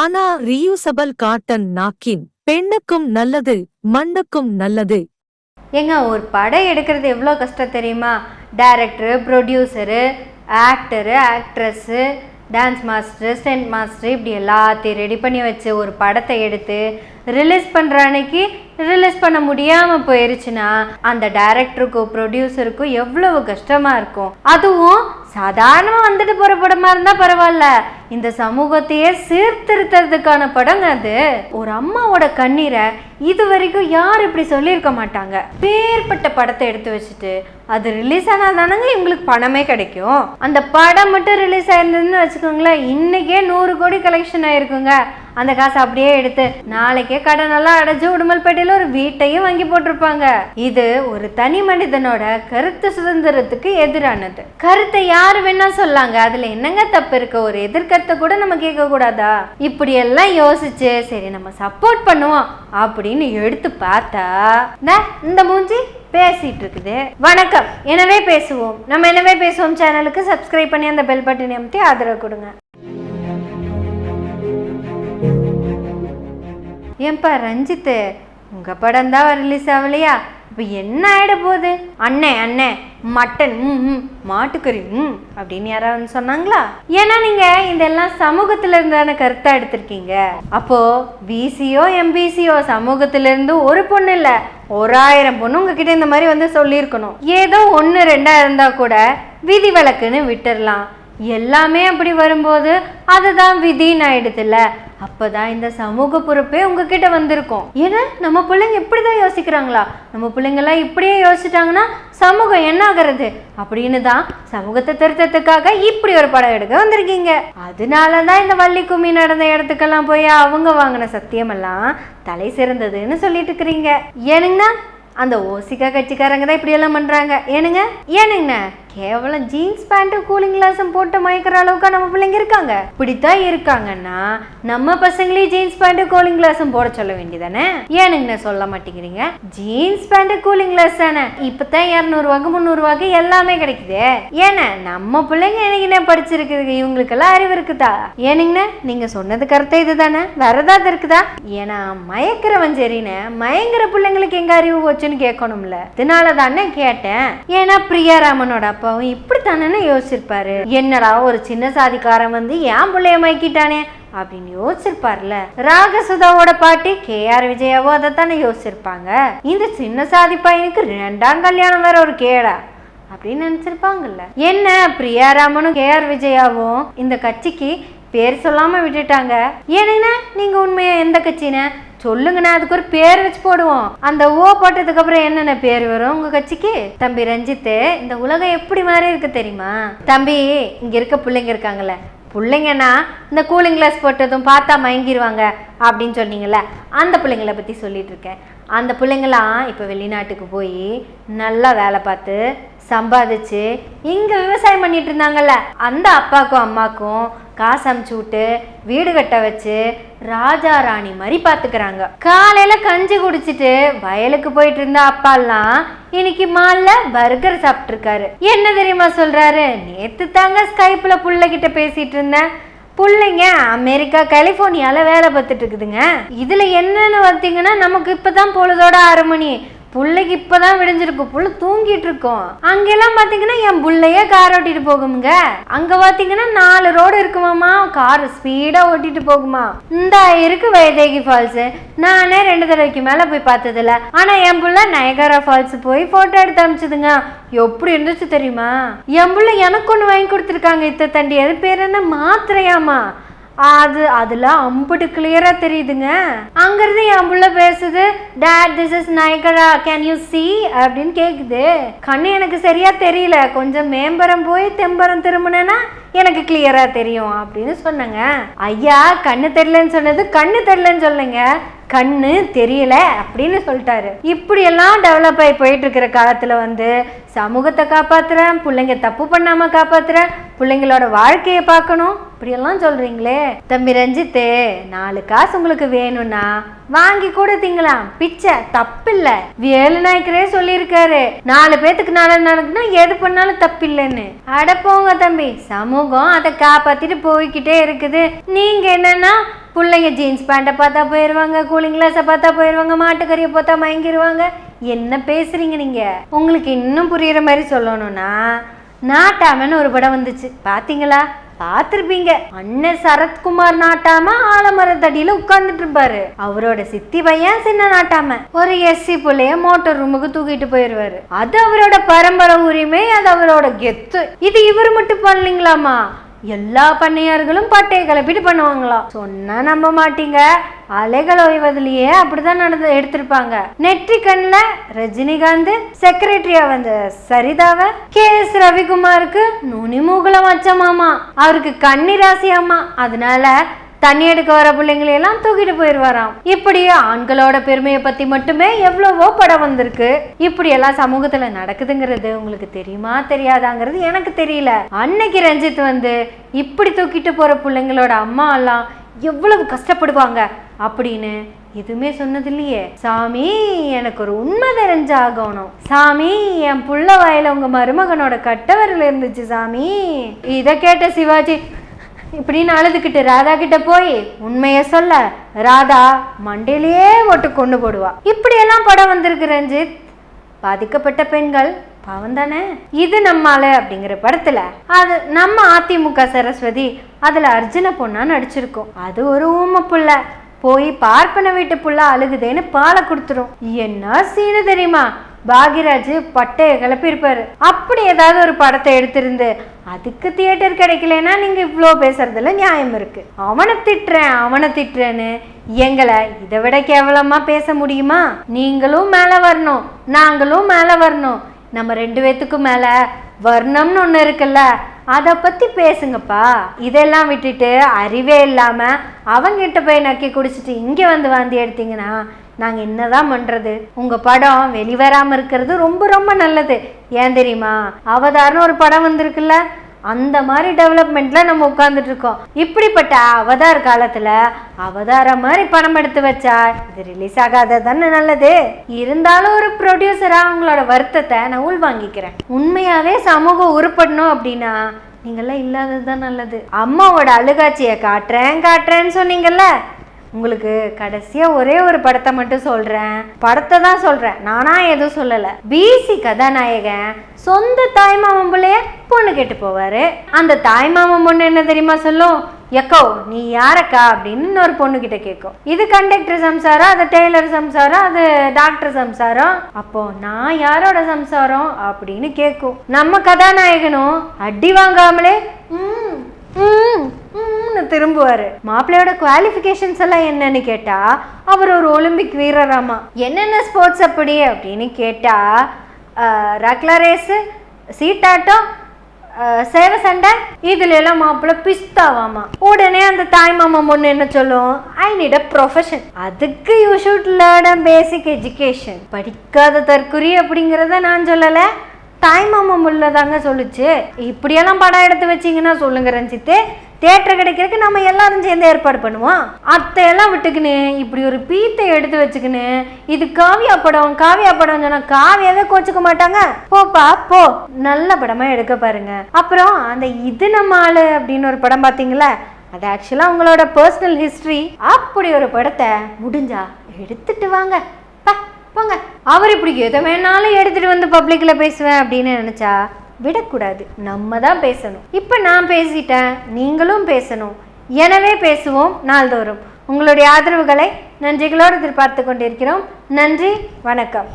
ஆனா reusable cotton நாக்கின் பெண்ணுக்கும் நல்லது மண்ணுக்கும் நல்லது. ஏங்க ஒரு படம் எடுக்கிறது எவ்வளோ கஷ்டம் தெரியுமா? Director producer actor actress dance master stunt master இப்படி எல்லாத்தையும் ரெடி பண்ணி வச்சு ஒரு படத்தை எடுத்து ரிலீஸ் பண்ணுற அன்னைக்கு ரிலீஸ் பண்ண முடியாமல் போயிருச்சுன்னா அந்த டேரக்டருக்கும் ப்ரொடியூசருக்கும் எவ்வளவு கஷ்டமாக இருக்கும். அதுவும் சாதாரணமாக வந்துட்டு போகிற படமாக இருந்தால் பரவாயில்ல. இந்த சமூகத்தையே சீர்திருத்துறதுக்கான படங்க அது. ஒரு அம்மாவோட கண்ணீரை இது வரைக்கும் யார் இப்படி சொல்லியிருக்க மாட்டாங்க. பேர்பட்ட படத்தை எடுத்து வச்சுட்டு அது ரிலீஸ் ஆனால் தானங்க எங்களுக்கு பணமே கிடைக்கும். அந்த படம் மட்டும் ரிலீஸ் ஆயிருந்ததுன்னு வச்சுக்கோங்களேன் இன்றைக்கே நூறு கோடி கலெக்ஷன் ஆயிருக்குங்க. அந்த காசை அப்படியே எடுத்து நாளைக்கே கடனெல்லாம் அடைச்சு உடுமல்பேட்டையில் ஒரு வீட்டையும் வாங்கி போட்டிருப்பாங்க. இது ஒரு தனி மனிதனோட கருத்து சுதந்திரத்துக்கு எதிரானது. கருத்தை யாரு வேணா சொல்லாங்க. அதுல என்னங்க தப்பு இருக்கு? ஒரு எதிர்கருத்தை கூட நம்ம கேட்க கூடாதா? இப்படி எல்லாம் யோசிச்சு சரி நம்ம சப்போர்ட் பண்ணுவோம் அப்படின்னு எடுத்து பார்த்தா இந்த இந்த மூஞ்சி பேசிட்டு இருக்குது. வணக்கம். எனவே பேசுவோம். நம்ம எனவே பேசுவோம்? சேனலுக்கு சப்ஸ்கிரைப் பண்ணி அந்த பெல் பட்டினை அமைத்து ஆதரவு கொடுங்க. ஏன்பா ரஞ்சித்து? உங்கள் படம் தான் ரிலீஸ் ஆகலையா? இப்போ என்ன ஆகிட போகுது? அண்ணே அண்ணே மட்டன் ம் ம் மாட்டுக்கறி ம் அப்படின்னு யாராவது சொன்னாங்களா? ஏன்னா நீங்கள் இதெல்லாம் சமூகத்திலிருந்தான கருத்தாக எடுத்திருக்கீங்க. அப்போது பிசியோ எம்பிசியோ சமூகத்திலிருந்து ஒரு பொண்ணு இல்லை ஒரு ஆயிரம் பொண்ணு உங்ககிட்ட இந்த மாதிரி வந்து சொல்லியிருக்கணும். ஏதோ ஒன்று ரெண்டாக இருந்தால் கூட விதி விளக்குன்னு விட்டுடலாம் எல்லாமே அப்படி வரும்போது அதுதான் விதின்னு ஆயிடுதுல்ல. அப்போதான் இந்த சமூக பொறுப்பே உங்ககிட்ட வந்திருக்கும். ஏன்னா நம்ம பிள்ளைங்க இப்படி தான் யோசிக்கிறாங்களா? நம்ம பிள்ளைங்கெல்லாம் இப்படியே யோசிச்சிட்டாங்கன்னா சமூகம் என்ன ஆகிறது? அப்படின்னு தான் சமூகத்தை திருத்தத்துக்காக இப்படி ஒரு படம் எடுக்க வந்திருக்கீங்க. அதனால தான் இந்த வள்ளி கும்மி நடந்த இடத்துக்கெல்லாம் போய் அவங்க வாங்கின சத்தியமெல்லாம் தலை சிறந்ததுன்னு சொல்லிட்டு இருக்கிறீங்க. ஏனுங்கண்ணா அந்த ஓசிக்கா கட்சிக்காரங்க தான் இப்படி எல்லாம் பண்றாங்க. ஏனுங்க ஏனுங்கண்ணா கேவலம் ஜீன்ஸ் பேண்ட்டும் கூலிங் கிளாஸும் போட்டு மயக்கிற அளவுக்கு நம்ம பிள்ளைங்க இருக்காங்க. இப்படித்தான் இருக்காங்கன்னா நம்ம பசங்களையும் ஜீன்ஸ் பேண்ட்டு கூலிங் கிளாஸும் போட சொல்ல வேண்டியதானே? ஏனுங்கண்ணா சொல்ல மாட்டேங்கிறீங்க? ஜீன்ஸ் பேண்ட்டு கூலிங் கிளாஸ் தானே? இப்பதான் இரநூறுவாக்கு முந்நூறுவாக்கு எல்லாமே கிடைக்குது. ஏன்னா நம்ம பிள்ளைங்க என்னைக்குண்ணே படிச்சிருக்குது இவங்களுக்கெல்லாம் அறிவு இருக்குதா? ஏனுங்கண்ணா நீங்க சொன்னது கருத்து இதுதானே? வேற ஏதாவது இருக்குதா? ஏன்னா மயக்கிறவன் சரின்னு மயங்கிற பிள்ளைங்களுக்கு எங்க அறிவு போச்சுன்னு கேட்கணும்ல. இதனால தானே கேட்டேன். ஏன்னா பிரியாராமனோட அப்பாவும் இப்படித்தானே யோசிச்சிருப்பாரு. என்னடா ஒரு சின்ன சாதிக்காரன் வந்து ஏன் பிள்ளைய மயக்கிட்டானே அப்படின்னு யோசிச்சிருப்பார்ல. ராகசுதாவோட பாட்டி கே ஆர் விஜயாவோ அதைத்தானே யோசிச்சிருப்பாங்க. இந்த சின்ன சாதி பையனுக்கு ரெண்டாம் கல்யாணம் வேற ஒரு கேடா அப்படின்னு நினைச்சிருப்பாங்கல்ல. என்ன பிரியாராமனும் கே ஆர் விஜயாவும் இந்த கட்சிக்கு பேர் சொல்லாம விட்டுட்டாங்க. ஏன்னா நீங்க உண்மையா எந்த கட்சின்னு? சொல்லுங்கண்ணா அதுக்கு ஒரு பேர் வச்சு போடுவோம். அந்த ஓ போட்டதுக்கு அப்புறம் என்னென்ன பேர் வரும் உங்க கட்சிக்கு? தம்பி ரஞ்சித்து இந்த உலகம் எப்படி மாறி இருக்கு தெரியுமா? தம்பி இங்க இருக்க பிள்ளைங்க இருக்காங்கல்ல. பிள்ளைங்கன்னா இந்த கூலிங் கிளாஸ் போட்டதும் பார்த்தா மயங்கிடுவாங்க அப்படின்னு சொன்னீங்கல்ல. அந்த பிள்ளைங்களை பற்றி சொல்லிட்டு இருக்கேன். அந்த பிள்ளைங்களாம் இப்போ வெளிநாட்டுக்கு போய் நல்லா வேலை பார்த்து சம்பாதிச்சு இங்கே விவசாயம் பண்ணிட்டு இருந்தாங்கல்ல அந்த அப்பாக்கும் அம்மாக்கும் காசு அமுச்சு விட்டு வீடு கட்ட வச்சு ராஜா ராணி மாதிரி பார்த்துக்கிறாங்க காலையில் கஞ்சி குடிச்சிட்டு வயலுக்கு போயிட்டு இருந்த அப்பாலாம் இன்னைக்கு மாலில் பர்கர் சாப்பிட்ருக்காரு என்ன தெரியுமா சொல்கிறாரு நேற்று தாங்க ஸ்கைப்பில் புள்ள கிட்ட இருந்தேன். பிள்ளைங்க அமெரிக்கா கலிஃபோர்னியால வேலை பார்த்துட்டு இருக்குதுங்க. இதில் என்னென்னு பார்த்தீங்கன்னா நமக்கு இப்பதான் பொழுதோட ஆறு மணி. புள்ளைக்கு இப்பதான் விடிஞ்சிருக்கு. புள்ள தூங்கிட்டு இருக்கோம் அங்கெல்லாம் பாத்தீங்கன்னா என் புள்ளையே கார் ஓட்டிட்டு போகுமுங்க. அங்க பாத்தீங்கன்னா நாலு ரோடு இருக்குமாமா கார் ஸ்பீடா ஓட்டிட்டு போகுமா. இந்த இருக்கு வைதேகி ஃபால்ஸ் நானே ரெண்டு தடவைக்கு மேல போய் பார்த்ததில்ல. ஆனா என் புள்ள நயகரா ஃபால்ஸ் போய் போட்டோ எடுத்து அமிச்சதுங்க. எப்படி இருந்துச்சு தெரியுமா? என் புள்ள எனக்கு ஒன்று வாங்கி கொடுத்துருக்காங்க இத்த தண்டி. அது பேர் என்ன? மாத்திரையாமா அது அதெல்லாம் அம்புட்டு கிளியரா தெரியுதுங்க. அங்கிருந்து என் புள்ள பேசுது dad this is Niagara can you see அப்படின்னு கேட்குது கண்ணு எனக்கு சரியா தெரியல. கொஞ்சம் மேம்பரம் போய் தெம்பரம் திரும்பினேன்னா எனக்கு கிளியரா தெரியும் அப்படின்னு சொன்னேங்க. ஐயா கண்ணு தெரியலன்னு சொன்னது கண்ணு தெரியலன்னு சொல்லுங்க. கண்ணு தெரியல அப்படின்னு சொல்லிட்டாரு. இப்படி எல்லாம் டெவலப் ஆகி போயிட்டு இருக்கிற காலத்துல வந்து சமூகத்தை காப்பாத்துறேன் பிள்ளைங்க தப்பு பண்ணாம காப்பாத்துறேன் பிள்ளைங்களோட வாழ்க்கையை பார்க்கணும் அப்படியெல்லாம் சொல்றீங்களே. தம்பி ரஞ்சித்து நாலு காசு உங்களுக்கு வேணும்னா வாங்கி கூட திங்கலாம். பிச்சை தப்பில்ல. வேலு நாயக்கரே சொல்லியிருக்காரு. நாலு பேத்துக்கு நாலு நடக்குன்னா எது பண்ணாலும் தப்பில்லைன்னு. அட போங்க தம்பி சமூகம் அதை காப்பாத்திட்டு போய்கிட்டே இருக்குது. நீங்க என்னன்னா பிள்ளைங்க ஜீன்ஸ் பேண்ட்டை பார்த்தா போயிடுவாங்க கூலிங் கிளாஸை பார்த்தா போயிடுவாங்க மாட்டுக்கறியை பார்த்தா மயங்கிடுவாங்க என்ன பேசுறீங்க நீங்க? உங்களுக்கு இன்னும் புரியுற மாதிரி சொல்லணும்னா நாட்டாமன்னு ஒரு படம் வந்துச்சு. பாத்தீங்களா? பார்த்துருப்பீங்க. அண்ணன் சரத்குமார் நாட்டாம ஆலமரத்தடியில உட்கார்ந்துட்டு இருப்பாரு அவரோட சித்தி பையன் சின்ன நாட்டாம. ஒரு எஸ்சி புள்ளைய மோட்டார் ரூமுக்கு தூக்கிட்டு போயிருவாரு. அது அவரோட பரம்பரை உரிமை அது அவரோட கெத்து. இது இவர் மட்டும் பண்ணலீங்களாமா எல்லா பண்ணையார்களும் பட்டையை கிளப்பிட்டு பண்ணுவாங்களாம். சொன்னா நம்ப மாட்டீங்க. அலைகள் ஓய்வதிலேயே அப்படிதான் நடந்து எடுத்திருப்பாங்க. நெற்றிக்கண்ல ரஜினிகாந்த் செக்ரட்டரியா வந்த சரிதாவ கே எஸ் ரவிக்குமாருக்கு நுனிமூகலம் வச்ச வச்சமாமா அவருக்கு கன்னி ராசியாமா அதனால தண்ணி எடுக்க வர பிள்ளைங்களை எல்லாம் தூக்கிட்டு போயிடுவாராம் இப்படி ஆண்களோட பெருமையை பத்தி மட்டுமே எவ்வளவோ படம் வந்திருக்கு. இப்படி எல்லாம் சமூகத்துல நடக்குதுங்கிறது உங்களுக்கு தெரியுமா தெரியாதாங்கிறது எனக்கு தெரியல. அன்னைக்கு ரஞ்சித் வந்து இப்படி தூக்கிட்டு போற பிள்ளைங்களோட அம்மா எல்லாம் எவ்வளவு கஷ்டப்படுவாங்க அப்படின்னு எதுவுமே சொன்னது இல்லையே சாமி எனக்கு ஒரு உண்மை தெரிஞ்சாகணும். சாமி என் புள்ள வாயில உங்க மருமகனோட கட்டவரில் இருந்துச்சு சாமி. இதை கேட்ட சிவாஜி இப்படின்னு அழுதுகிட்டு ராதா கிட்ட போய் உண்மைய சொல்ல ராதா மண்டையிலேயே ஒட்டு கொண்டு போடுவா. இப்படியெல்லாம் படம் வந்திருக்கு ரஞ்சித். பாதிக்கப்பட்ட பெண்கள் பாவம் தானே? இது நம்மால அப்படிங்கிற படத்துல. அது நம்ம அதிமுக சரஸ்வதி அதுல அர்ஜுன பொண்ணா நடிச்சிருக்கோம். அது ஒரு ஊம புள்ள. போய் பார்ப்பன வீட்டு புள்ள அழுகுதேன்னு பாலை கொடுத்துரும். என்ன சீனு தெரியுமா? பாகிராஜ் பட்டைய கிளப்பியிருப்பார். அப்படி ஏதாவது ஒரு படத்தை எடுத்திருந்து அதுக்கு தியேட்டர் கிடைக்கலன்னா நீங்கள் இவ்வளோ பேசுறதுல நியாயம் இருக்கு. அவனை திட்டுறேன் அவனை திட்டுறேன்னு எங்களை இதை விட கேவலமாக பேச முடியுமா? நீங்களும் மேலே வரணும் நாங்களும் மேலே வரணும். நம்ம ரெண்டு பேத்துக்கும் மேலே வர்ணம்னு ஒன்று இருக்குல்ல அதை பற்றி பேசுங்கப்பா. இதெல்லாம் விட்டுட்டு அறிவே இல்லாமல் அவங்ககிட்ட போய் நக்கி குடிச்சிட்டு இங்கே வந்து வாந்தி எடுத்தீங்கன்னா நாங்க என்னதான் பண்ணுறது உங்கள் படம் வெளிவராமல் இருக்கிறது ரொம்ப ரொம்ப நல்லது. ஏன் தெரியுமா? அவதார்னு ஒரு படம் வந்திருக்குல்ல? அந்த மாதிரி டெவலப்மெண்ட்டில் நம்ம உட்காந்துட்டு இருக்கோம். இப்படிப்பட்ட அவதார் காலத்தில் அவதார மாதிரி படம் எடுத்து வச்சா இது ரிலீஸ் ஆகாத தானே நல்லது? இருந்தாலும் ஒரு ப்ரொடியூசராக அவங்களோட வருத்தத்தை நான் உள் வாங்கிக்கிறேன் உண்மையாவே சமூகம் உருப்படணும் அப்படின்னா நீங்கள்லாம் இல்லாதது தான் நல்லது. அம்மாவோட அழுகாட்சியை காட்டுறேன் காட்டுறேன்னு சொன்னீங்கல்ல? உங்களுக்கு கடைசியா ஒரே ஒரு படத்தை மட்டும் சொல்றேன். படத்தை தான் சொல்றேன். நானா எதுவும் சொல்லல. பிசி கதாநாயகன் சொந்த தாய்மாமன் பிள்ளைய பொண்ணு கேட்டு போவாரு. அந்த தாய்மாமன் பொண்ணு என்ன தெரியுமா சொல்லும்? எக்கோ நீ யாரக்கா? அப்படின்னு இன்னொரு பொண்ணு கிட்ட கேட்கும். இது கண்டக்டர் சம்சாரம் அது டெய்லர் சம்சாரம் அது டாக்டர் சம்சாரம். அப்போ நான் யாரோட சம்சாரம் அப்படின்னு கேட்கும். நம்ம கதாநாயகனும் அடி வாங்காமலே ம் ம், திரும்புவாரு. மாப்பிள்ளையோட குவாலிஃபிகேஷன்ஸ் எல்லாம் என்னன்னு கேட்டா அவர் ஒரு ஒலிம்பிக் வீரராமா. என்னென்ன ஸ்போர்ட்ஸ் அப்படி அப்படின்னு கேட்டா ரக்லா ரேஸு சீட்டாட்டம் சேவை சண்டை இதுல எல்லாம் மாப்பிள்ளை பிஸ்தாவாமா. உடனே அந்த தாய் மாமா பொண்ணு என்ன சொல்லும்? ஐ நீட் அ ப்ரொஃபஷன் அதுக்கு you should learn basic education படிக்காத தற்குறி அப்படிங்கிறத நான் சொல்லலை. தாய் மாமா முள்ள தாங்க சொல்லுச்சு. இப்படியெல்லாம் படம் எடுத்து வச்சீங்கன்னா சொல்லுங்க ரஞ்சித்து. தேட்டர் கிடைக்கிறதுக்கு நம்ம எல்லாரும் சேர்ந்து ஏற்பாடு பண்ணுவோம். அத்தையெல்லாம் விட்டுக்கின்னு இப்படி ஒரு பீத்தை எடுத்து வச்சுக்கின்னு இது காவியா படம் காவியா படம் சொன்னா காவியாவே கோச்சுக்க மாட்டாங்க. போப்பா போ நல்ல படமா எடுக்க பாருங்க. அப்புறம் அந்த இது நம்ம ஆளு அப்படின்னு ஒரு படம் பார்த்தீங்களா அது ஆக்சுவலாக உங்களோட பர்சனல் ஹிஸ்ட்ரி அப்படி ஒரு படத்தை முடிஞ்சா எடுத்துட்டு வாங்க. போங்க. அவர் இப்படி எதை வேணாலும் எடுத்துட்டு வந்து பப்ளிக்ல பேசுவேன் அப்படின்னு நினைச்சா விடக்கூடாது. நம்ம தான் பேசணும். இப்போ நான் பேசிட்டேன் நீங்களும் பேசணும். எனவே பேசுவோம் நாள்தோறும். உங்களுடைய ஆதரவுகளை நன்றிகளோடு எதிர்பார்த்து கொண்டிருக்கிறோம். நன்றி வணக்கம்.